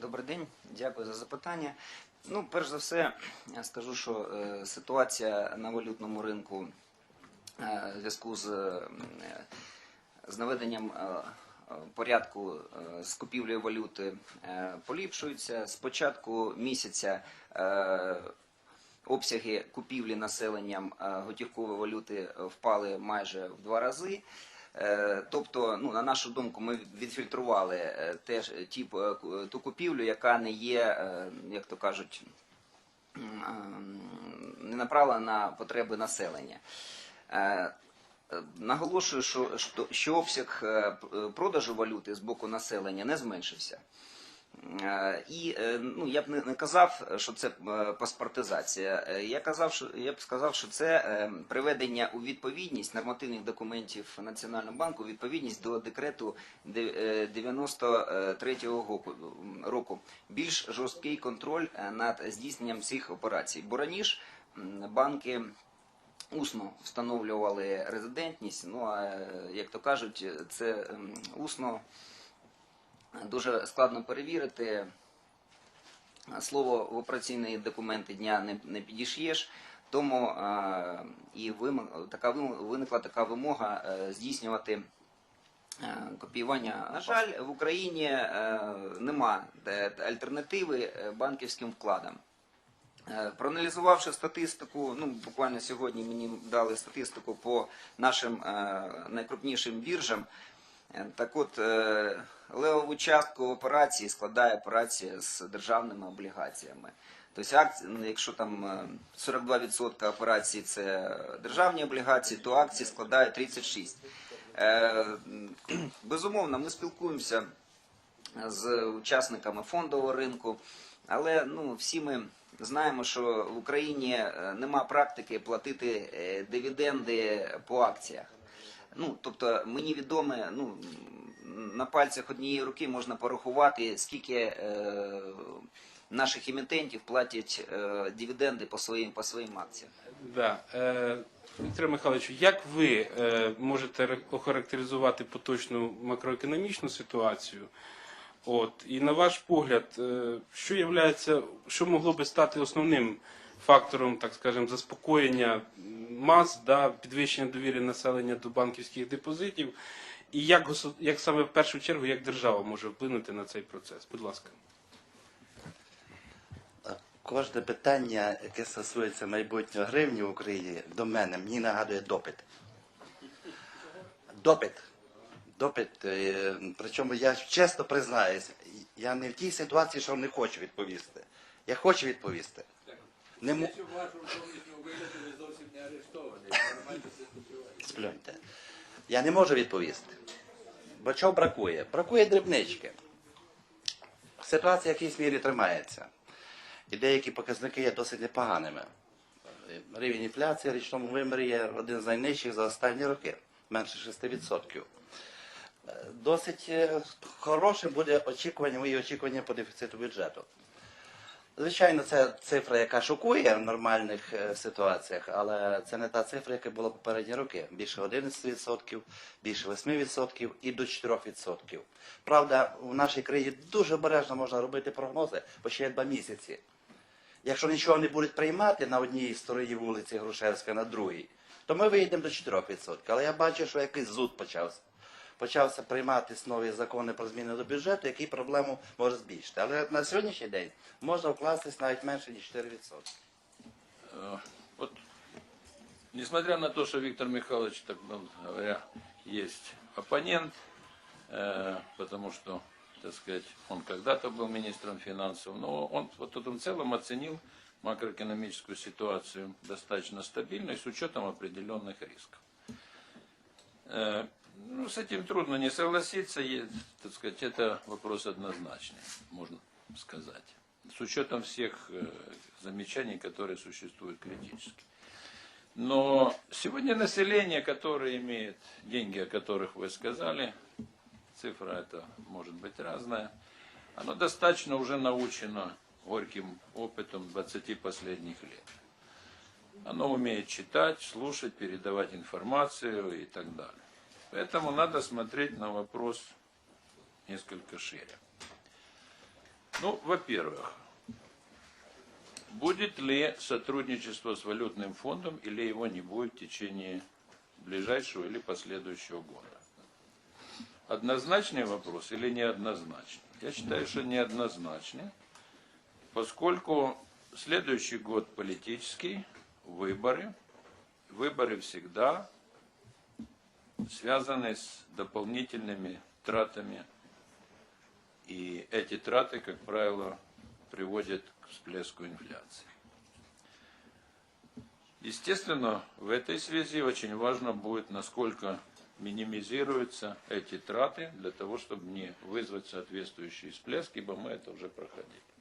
Добрий день, дякую за запитання. Ну, перш за все, я скажу, що е, ситуація на валютному ринку е, в зв'язку з, е, з наведенням е, порядку е, з купівлею валюти е, поліпшується. З початку місяця е, обсяги купівлі населенням е, готівкової валюти впали майже в два рази. Е, Тобто, ну на нашу думку, ми відфільтрували е, теж ті, е, ту купівлю, яка не є, як то кажуть, не направлена на потреби населення. Наголошую, що, що, обсяг продажу валюти з боку населення не зменшився. Е, І е, ну я б не, казав, що це е, паспортизація. Я казав, що я б сказав, що це приведення у відповідність нормативних документів Національного банку у відповідність до декрету де- е, 93-го року-. Більш жорсткий контроль над здійсненням цих операцій. Бо раніше банки усно встановлювали резидентність. Ну а як то кажуть, це усно дуже складно перевірити. Слово в операційні документи дня не, не підіш'єш, тому е, і вим- така виникла така вимога е, здійснювати е, копіювання. На жаль, в Україні е, нема е, альтернативи е, банківським вкладам. Е, Проаналізувавши статистику, ну буквально сьогодні мені дали статистику по нашим е, найкрупнішим біржам. Е, Так от, е, левову частку операції складає операція з державними облігаціями. Тобто, акції, ну, якщо там е, 42% операцій це державні облігації, то акції складають 36%. Е, Безумовно, ми спілкуємося з учасниками фондового ринку, але ну, всі ми знаємо, що в Україні е, нема практики платити е, дивіденди по акціях. Ну, тобто мені відоме, ну, на пальцях однієї руки можна порахувати, скільки е, наших емітентів платять е, дивіденди по своїм, по своїм акціям. Да. Е, Віктор Михайлович, як ви е, можете охарактеризувати поточну макроекономічну ситуацію? От, і на ваш погляд, е, що являється, що могло би стати основним фактором, так скажемо, заспокоєння мас, да, підвищення довіри населення до банківських депозитів, і як, як саме в першу чергу, як держава може вплинути на цей процес? Будь ласка. Кожне питання, яке стосується майбутнього гривні в Україні, до мене мені нагадує допит. Допит. Допит. е, Причому я чесно признаюся, я не в тій ситуації, що не хочу відповісти. Я хочу відповісти. Не мо... Сплюньте. Я не можу відповісти. Бо чого бракує? Бракує дрібнички. Ситуація в якійсь мірі тримається. І деякі показники є досить непоганими. Рівень інфляції в річному вимірі є один з найнижчих за останні роки, менше 6%. Е, Досить е, хорошим буде очікування, мої очікування по дефіциту бюджету. Звичайно, це цифра, яка шокує в нормальних е, ситуаціях, але це не та цифра, яка була попередні роки. Більше 11%, більше 8% і до 4%. Правда, в нашій країні дуже обережно можна робити прогнози, бо ще є два місяці. Якщо нічого не будуть приймати на одній стороні вулиці Грушевська, на другій, то ми вийдемо до 4%. Але я бачу, що якийсь зуд почався. Почався прийматися нові закони про зміни до бюджету, який проблему може збільшити. Але на сьогоднішній день можна вкластись навіть менше, ніж 4%. Э, Вот, несмотря на то, что Виктор Михайлович, так ну, говоря, есть оппонент, э, потому что, так сказать, он когда-то был министром финансов, но он вот тут в целом оценил макроэкономическую ситуацию достаточно стабильной с учетом определенных рисков. ну, с этим трудно не согласиться, и, так сказать, это вопрос однозначный, можно сказать. С учетом всех э, замечаний, которые существуют критически. Но сегодня население, которое имеет деньги, о которых вы сказали, цифра это может быть разная, оно достаточно уже научено горьким опытом 20 последних лет. Оно умеет читать, слушать, передавать информацию и так далее. Поэтому надо смотреть на вопрос несколько шире. Ну, во-первых, будет ли сотрудничество с валютным фондом или его не будет в течение ближайшего или последующего года? Однозначный вопрос или неоднозначный? Я считаю, что неоднозначный, поскольку следующий год политический, выборы, выборы всегда связаны с дополнительными тратами и эти траты, как правило, приводят к всплеску инфляции. Естественно, в этой связи очень важно будет, насколько минимизируются эти траты для того, чтобы не вызвать соответствующий всплеск, ибо мы это уже проходили.